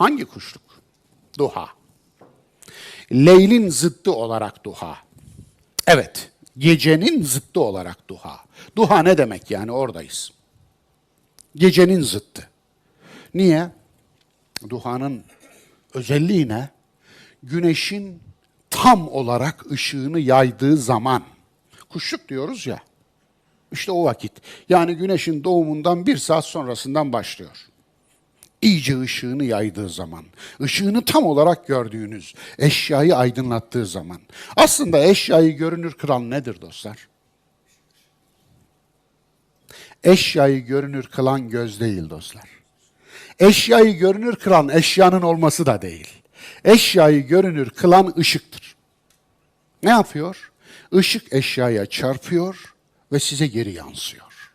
Hangi kuşluk? Duha. Leylin zıttı olarak duha. Evet, gecenin zıttı olarak duha. Duha ne demek yani oradayız. Gecenin zıttı. Niye? Duhanın özelliği ne? Güneşin tam olarak ışığını yaydığı zaman. Kuşluk diyoruz ya. İşte o vakit. Yani güneşin doğumundan bir saat sonrasından başlıyor. İyice ışığını yaydığı zaman, ışığını tam olarak gördüğünüz, eşyayı aydınlattığı zaman. Aslında eşyayı görünür kılan nedir dostlar? Eşyayı görünür kılan göz değil dostlar. Eşyayı görünür kılan eşyanın olması da değil. Eşyayı görünür kılan ışıktır. Ne yapıyor? Işık eşyaya çarpıyor ve size geri yansıyor.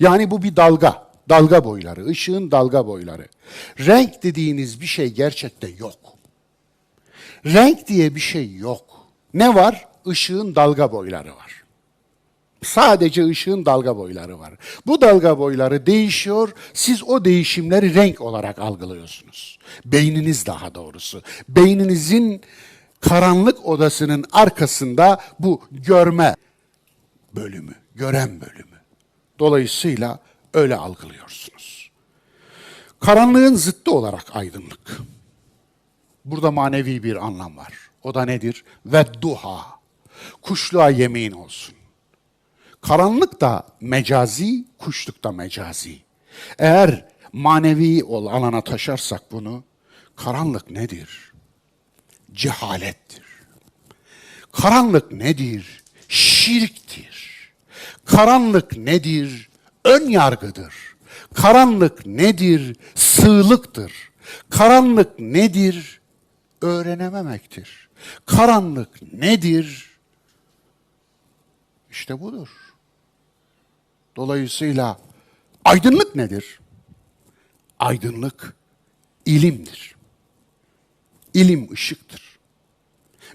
Yani bu bir dalga, dalga boyları, ışığın dalga boyları. Renk dediğiniz bir şey gerçekte yok. Renk diye bir şey yok. Ne var? Işığın dalga boyları var. Sadece ışığın dalga boyları var. Bu dalga boyları değişiyor. Siz o değişimleri renk olarak algılıyorsunuz. Beyniniz daha doğrusu. Beyninizin karanlık odasının arkasında bu görme bölümü, gören bölümü. Dolayısıyla öyle algılıyorsunuz. Karanlığın zıttı olarak aydınlık. Burada manevi bir anlam var. O da nedir? Ve duha. Kuşluğa yemin olsun. Karanlık da mecazi, kuşluk da mecazi. Eğer manevi ol alana taşarsak bunu, karanlık nedir? Cehalettir. Karanlık nedir? Şirktir. Karanlık nedir? Ön yargıdır. Karanlık nedir? Sığlıktır. Karanlık nedir? Öğrenememektir. Karanlık nedir? İşte budur. Dolayısıyla aydınlık nedir? Aydınlık ilimdir. İlim ışıktır.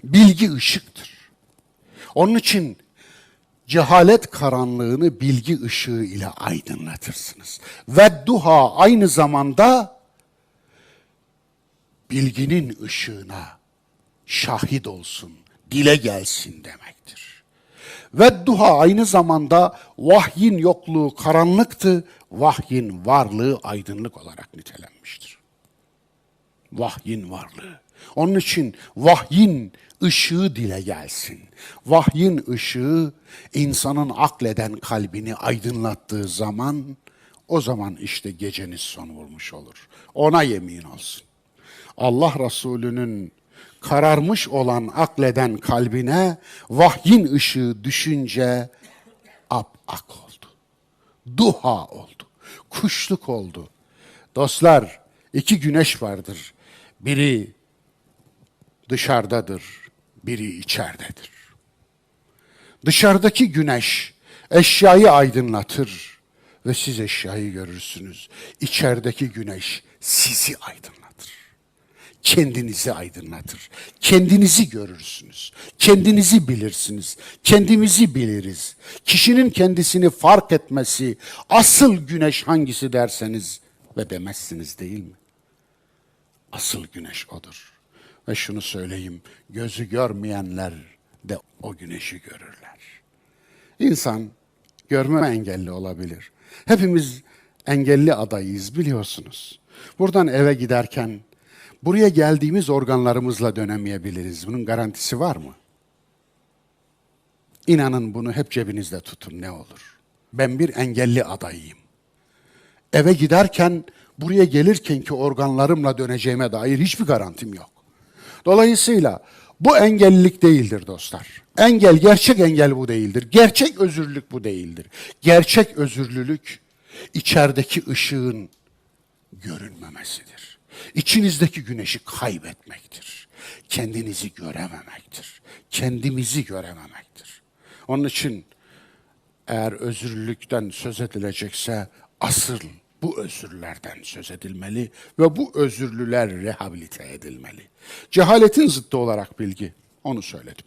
Bilgi ışıktır. Onun için cehalet karanlığını bilgi ışığı ile aydınlatırsınız. Ve duha aynı zamanda bilginin ışığına şahit olsun, dile gelsin demektir. Ve duha aynı zamanda vahyin yokluğu karanlıktı, vahyin varlığı aydınlık olarak nitelenmiştir. Vahyin varlığı. Onun için vahyin ışığı dile gelsin. Vahyin ışığı insanın akleden kalbini aydınlattığı zaman o zaman işte geceniz son bulmuş olur. Ona yemin olsun. Allah Resulü'nün kararmış olan akleden kalbine vahyin ışığı düşünce ap ak oldu. Duha oldu. Kuşluk oldu. Dostlar iki güneş vardır. Biri dışarıdadır, biri içeridedir. Dışarıdaki güneş eşyayı aydınlatır ve siz eşyayı görürsünüz. İçerideki güneş sizi aydınlatır. Kendinizi aydınlatır. Kendinizi görürsünüz. Kendinizi bilirsiniz. Kendimizi biliriz. Kişinin kendisini fark etmesi asıl güneş hangisi derseniz ve demezsiniz değil mi? Asıl güneş odur. Ve şunu söyleyeyim, gözü görmeyenler de o güneşi görürler. İnsan görme engelli olabilir. Hepimiz engelli adayız biliyorsunuz. Buradan eve giderken buraya geldiğimiz organlarımızla dönemeyebiliriz. Bunun garantisi var mı? İnanın bunu hep cebinizde tutun ne olur. Ben bir engelli adayıyım. Eve giderken buraya gelirken ki organlarımla döneceğime dair hiçbir garantim yok. Dolayısıyla bu engellilik değildir dostlar. Engel, gerçek engel bu değildir. Gerçek özürlülük bu değildir. Gerçek özürlülük içerideki ışığın görünmemesidir. İçinizdeki güneşi kaybetmektir. Kendinizi görememektir. Kendimizi görememektir. Onun için eğer özürlülükten söz edilecekse asıl bu özürlerden söz edilmeli ve bu özürlüler rehabilite edilmeli. Cehaletin zıttı olarak bilgi, onu söyledim.